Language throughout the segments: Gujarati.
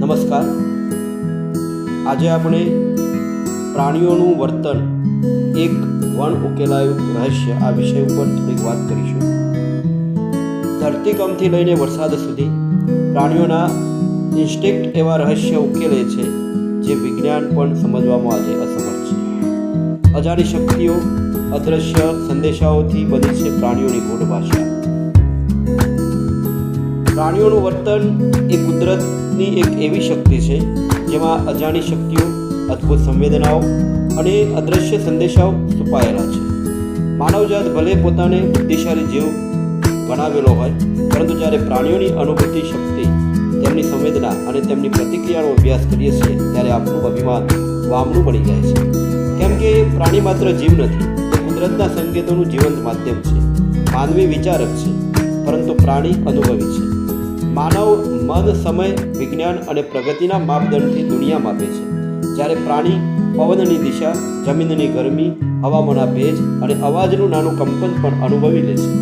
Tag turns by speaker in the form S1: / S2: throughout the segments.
S1: નમસ્કાર. આજે આપણે પ્રાણીઓનું વર્તન એક વણ ઉકેલાયું રહસ્ય આ વિષય ઉપર થોડીક વાત કરીશું. ધરતીકંપથી લઈને વરસાદ સુધી પ્રાણીઓના ઇન્સ્ટિક્ટ એવા રહસ્ય ઉકેલે છે જે વિજ્ઞાન પણ સમજવામાં આજે અસમર્થ છે. અજાણી શક્તિઓ, અદ્રશ્ય સંદેશાઓથી બની છે પ્રાણીઓની ગૂઢ ભાષા. પ્રાણીઓનું વર્તન એ કુદરતની એક એવી શક્તિ છે જેમાં અજાણી શક્તિઓ, અદ્ભુત સંવેદનાઓ અને અદ્રશ્ય સંદેશાઓ છુપાયેલા છે. માનવજાત ભલે પોતાને બુદ્ધિશાળી જીવ ગણાવેલો હોય, પરંતુ જ્યારે પ્રાણીઓની અનુભૂતિ શક્તિ, તેમની સંવેદના અને તેમની પ્રતિક્રિયાનો અભ્યાસ કરીએ છીએ, ત્યારે આપણું અભિમાન વામનું બની જાય છે. કેમ કે પ્રાણી માત્ર જીવ નથી તે કુદરતના સંકેતોનું જીવંત માધ્યમ છે. માનવી વિચારક છે, પરંતુ પ્રાણી અનુભવી છે. માનવ, મન, સમય, વિજ્ઞાન અને પ્રગતિના માપદંડથી દુનિયા માપે છે. જ્યારે પ્રાણી પવનની દિશા, જમીનની ગરમી, હવામાનના ભેજ અને અવાજનું નાનું કંપન પણ અનુભવી લે છે.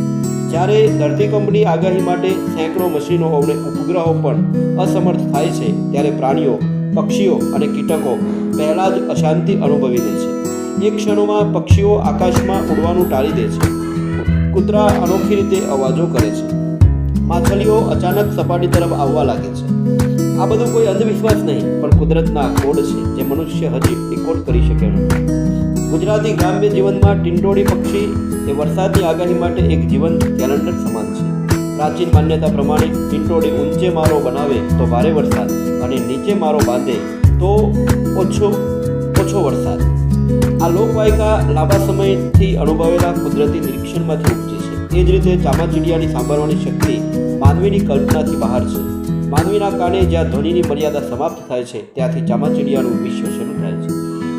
S1: જ્યારે ધરતીકંપની આગાહી માટે સેંકડો મશીનો અને ઉપગ્રહો પણ અસમર્થ થાય છે, ત્યારે પ્રાણીઓ, પક્ષીઓ અને કીટકો પહેલાં જ અશાંતિ અનુભવી દે છે. એક ક્ષણોમાં પક્ષીઓ આકાશમાં ઉડવાનું ટાળી દે છે. કૂતરા અનોખી રીતે અવાજો કરે છે. માછલીઓ અચાનક સપાટી તરફ આવવા લાગે છે. આ બધું કોઈ અંધવિશ્વાસ નહીં, પણ કુદરતના કોડ છે જે મનુષ્ય હજી ડિકોડ કરી શકે નથી ગુજરાતી ગ્રામ્ય જીવનમાં ટિંડોળી પક્ષી એ વરસાદની આગાહી માટે એક જીવંત કેલેન્ડર સમાન છે. પ્રાચીન માન્યતા પ્રમાણે ટિંડોળી ઊંચે મારો બનાવે તો ભારે વરસાદ અને નીચે મારો બાંધે તો ઓછો ઓછો વરસાદ. આ લોકવાયકા લાંબા સમયથી અનુભવેલા કુદરતી નિરીક્ષણમાંથી ઉપજે એ જ રીતે ચામાચીડિયાની સાંભળવાની શક્તિ માનવીની કલ્પનાથી બહાર છે. માનવીના કાને જ્યાં ધ્વનિની મર્યાદા સમાપ્ત થાય છે, ત્યાંથી ચામાચીડિયાનું વિશ્વ શરૂ થાય છે.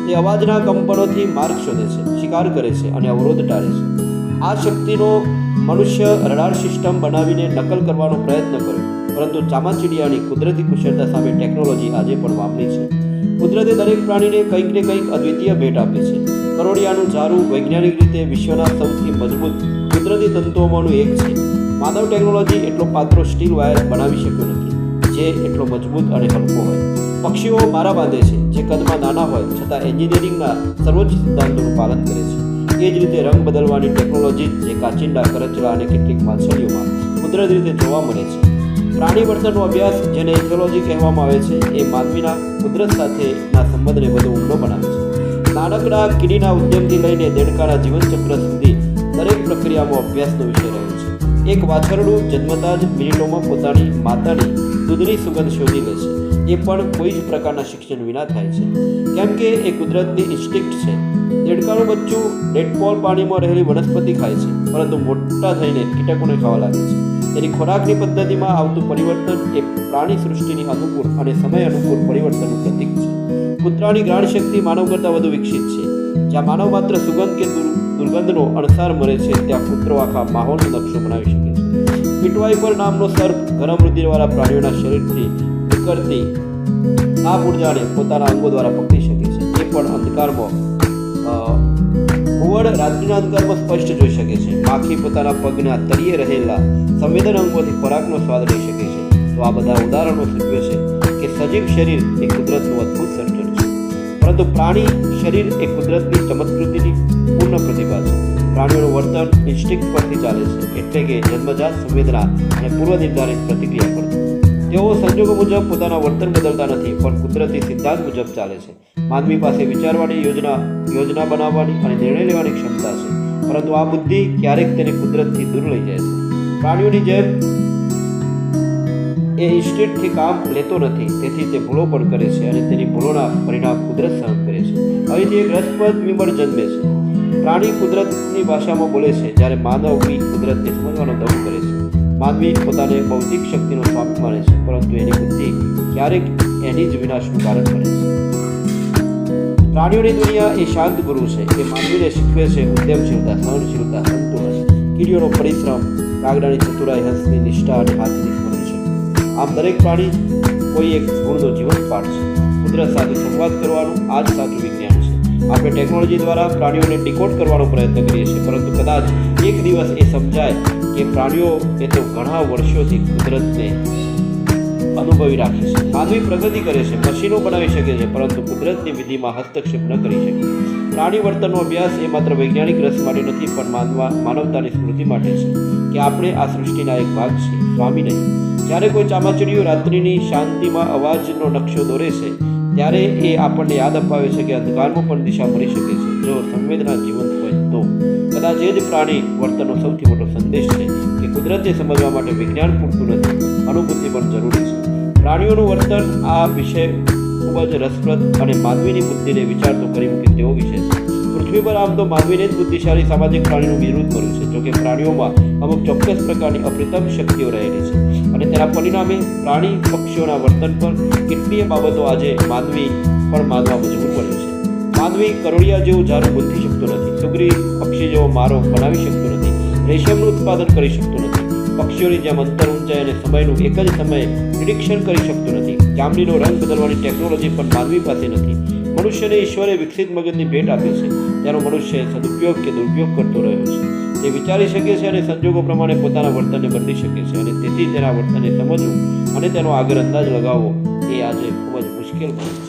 S1: તે અવાજના કંપનોથી માર્ગ શોધે છે, શિકાર કરે છે અને અવરોધ ટાળે છે. આ શક્તિનો મનુષ્ય રડાર સિસ્ટમ બનાવીને નકલ કરવાનો પ્રયત્ન કર્યો પરંતુ ચામાચીડિયાની કુદરતી કુશળતા સામે ટેકનોલોજી આજે પણ વાપરી છે. કુદરતે દરેક પ્રાણીને કંઈક ને કંઈક અદ્વિતીય ભેટ આપી છે. કરોડિયાનું ઝારું વૈજ્ઞાનિક રીતે વિશ્વના સૌથી મજબૂત કુદરતી તંતુઓમાંનું એક છે. માનવ ટેકનોલોજી એટલો પાત્રો સ્ટીલ વાયર બનાવી શક્યો નથી, જે એટલો મજબૂત અને હલકો હોય. પક્ષીઓ મારા બાંધે છે, જે કદમાં નાના હોય, છતાં એન્જિનિયરિંગના સર્વોચ્ચ સિદ્ધાંતોનું પાલન કરે છે. એ જ રીતે રંગ બદલવાની ટેકનોલોજી જે કાચિંડા, કરચલા અને કેટલીક માછલીઓમાં કુદરતી રીતે જોવા મળે છે. પ્રાણી વર્તનનો અભ્યાસ જેને ઇકોલોજી કહેવામાં આવે છે, એ માનવીના કુદરત સાથેના સંબંધને વધુ ઊંડો બનાવે છે. નાનકડા કીડીના ઉદ્યમથી લઈને દેડકાના જીવનચક્ર સુધી દરેક પ્રક્રિયામાં અભ્યાસનો વિષય રહ્યો છે. એક વાછરડું જન્મતા જ મિનિટોમાં પોતાની માતાની દૂધની સુગંધ શોધી લે છે. એ પણ કોઈ જ પ્રકારના શિક્ષણ વિના થાય છે. કેમ કે એ કુદરતની ઇન્સ્ટિક્ટ છે. દેડકાનું બચ્ચું ડેડપોલ પાણીમાં રહેલી વનસ્પતિ ખાય છે, પરંતુ મોટા થઈને કીટકોને ખાવા લાગે છે. તેની ખોરાકની પદ્ધતિમાં આવતું પરિવર્તન એ પ્રાણી સૃષ્ટિની અનુકૂળ અને સમય અનુકૂળ પરિવર્તનનું પ્રતીક છે. કૂતરાની ગ્રાણ શક્તિ માનવ કરતાં વધુ વિકસિત છે. જ્યાં માનવ માત્ર સુગંધ કે દુર- દુર્ગંધનો અણસાર મરે છે, ત્યાં કૂતરો આખા માહોલનો નકશો બનાવી શકે છે. પીટવાઈપર નામનો સર્પ ગરમ રુધિરવાળા પ્રાણીઓના શરીરથી નીકળતી આ ઉર્જાને પોતાના અંગો દ્વારા પકડી શકે છે. એ પણ અંધકારમાં ઘુવડ રાત્રિના અંધકારમાં સ્પષ્ટ જોઈ શકે છે. માખી પોતાના પગના તળિયે રહેલા સંવેદન અંગોથી ખોરાકનો સ્વાદ લઈ શકે છે. તો આ બધા ઉદાહરણો સૂચવે છે કે સજીવ શરીર એ કુદરતનું અદ્ભુત પરંતુ પ્રાણી શરીર એ કુદરતની ચમત્કૃતિની પૂર્ણ પ્રતિભા છે. પ્રાણીઓનું વર્તન ઇન્સ્ટિક્ટ પરથી ચાલે છે. એટલે કે જન્મજાત સંવેદના અને પૂર્વ નિર્ધારિત પ્રતિક્રિયા પર તેઓ સંજોગો મુજબ પોતાના વર્તન બદલતા નથી, પણ કુદરતી સિદ્ધાંત મુજબ ચાલે છે. માનવી પાસે વિચારવાની યોજના યોજના બનાવવાની અને નિર્ણય લેવાની ક્ષમતા છે. પરંતુ આ બુદ્ધિ ક્યારેક તેને કુદરતથી દૂર લઈ જાય છે. પ્રાણીઓની જેમ એ ઇન્સ્ટિટ્યુટથી કામ લેતો નથી. તેથી તે ભૂલો પણ કરે છે અને તેની ભૂલોના પરિણામ કુદરત સહન કરે છે. અહીંથી એક રસપ્રદ વિમળ જન્મે છે. પ્રાણી કુદરતની ભાષામાં બોલે છે, જ્યારે માનવ બી કુદરતને સમજવાનો દમ કરે છે. માનવી પોતાને ભૌતિક શક્તિનો સ્વામી માને છે, પરંતુ એની બુદ્ધિ ક્યારેક એની જ વિનાશનું કારણ બને છે. પ્રાણીઓની દુનિયા એ શાંત ગુરુ છે. એ માનવીને શીખવે છે ઉદ્યમશીલતા, સહનશીલતા સંતોષ કીડીઓનો પરિશ્રમ, કાગડાની ચતુરાઈ હંસની નિષ્ઠા અને હાથની આમ દરેક પ્રાણી કોઈ એક ગુણનો જીવંત પાઠ છે. કુદરત સાથે સંવાદ કરવાનું આ જ સાચું વિજ્ઞાન છે. આપણે ટેકનોલોજી દ્વારા પ્રાણીઓને ડિકોડ કરવાનો પ્રયત્ન કરીએ છીએ, પરંતુ કદાચ એક દિવસ એ સમજાય કે પ્રાણીઓ એ તો ઘણા વર્ષોથી કુદરતને અનુભવી રાખે છે. માનવી પ્રગતિ કરે છે, મશીનો બનાવી શકે છે, પરંતુ કુદરતની વિધિમાં હસ્તક્ષેપ ન કરી શકે. પ્રાણી વર્તનનો અભ્યાસ એ માત્ર વૈજ્ઞાનિક રસ માટે નથી, પણ માનવા માનવતાની સ્મૃતિ માટે છે કે આપણે આ સૃષ્ટિના એક ભાગ છીએ. સ્વામી નહીં. જ્યારે કોઈ ચામાચીડિયું રાત્રિની શાંતિમાં અવાજનો નકશો દોરે છે, ત્યારે એ આપણને યાદ અપાવે છે કે અંધકારમાં પણ દિશા મળી શકે છે. જો સંવેદના જીવંત હોય તો. કદાચ એ જ પ્રાણી વર્તનનો સૌથી મોટો સંદેશ છે કે કુદરતને સમજવા માટે વિજ્ઞાન પૂરતું નથી. અનુભૂતિ પણ જરૂરી છે. પ્રાણીઓનું વર્તન આ વિષય ખૂબ જ રસપ્રદ અને માનવીની બુદ્ધિને વિચારતો કરી મૂકે તેવો વિષય છે. પૃથ્વી પર આમ તો માનવીને જ બુદ્ધિશાળી સામાજિક પ્રાણીનું વિરોધ કર્યું છે, જોકે પ્રાણીઓમાં અમુક ચોક્કસ પ્રકારની અપ્રતમ શક્તિઓ રહેલી છે. અને તેના પરિણામે પ્રાણી પક્ષીઓના વર્તન પર કેટલીય બાબતો આજે માનવી પણ માનવા મજબૂર બન્યો છે. માનવી કરોડિયા જેવું ઝાડુ બુદ્ધિ શકતો નથી, સુગરી પક્ષી જેવો મારો બનાવી શકતો નથી, રેશમનું ઉત્પાદન કરી શકતો નથી, પક્ષીઓની જેમ અંતર ઊંચાઈ અને સમયનું એક જ સમયે નિરીક્ષણ કરી શકતો નથી, ચામડીનો રંગ બદલવાની ટેકનોલોજી પણ માનવી પાસે નથી. મનુષ્યને ઈશ્વરે વિકસિત મગજની ભેટ આપી છે તેનો મનુષ્ય સદુપયોગ કે દુરુપયોગ કરતો રહ્યો છે. તે વિચારી શકે છે અને સંજોગો પ્રમાણે પોતાના વર્તનને બદલી શકે છે અને તેથી તેના વર્તનને સમજવું અને તેનો આગળ અંદાજ લગાવવો એ આજે ખૂબ જ મુશ્કેલ બને છે.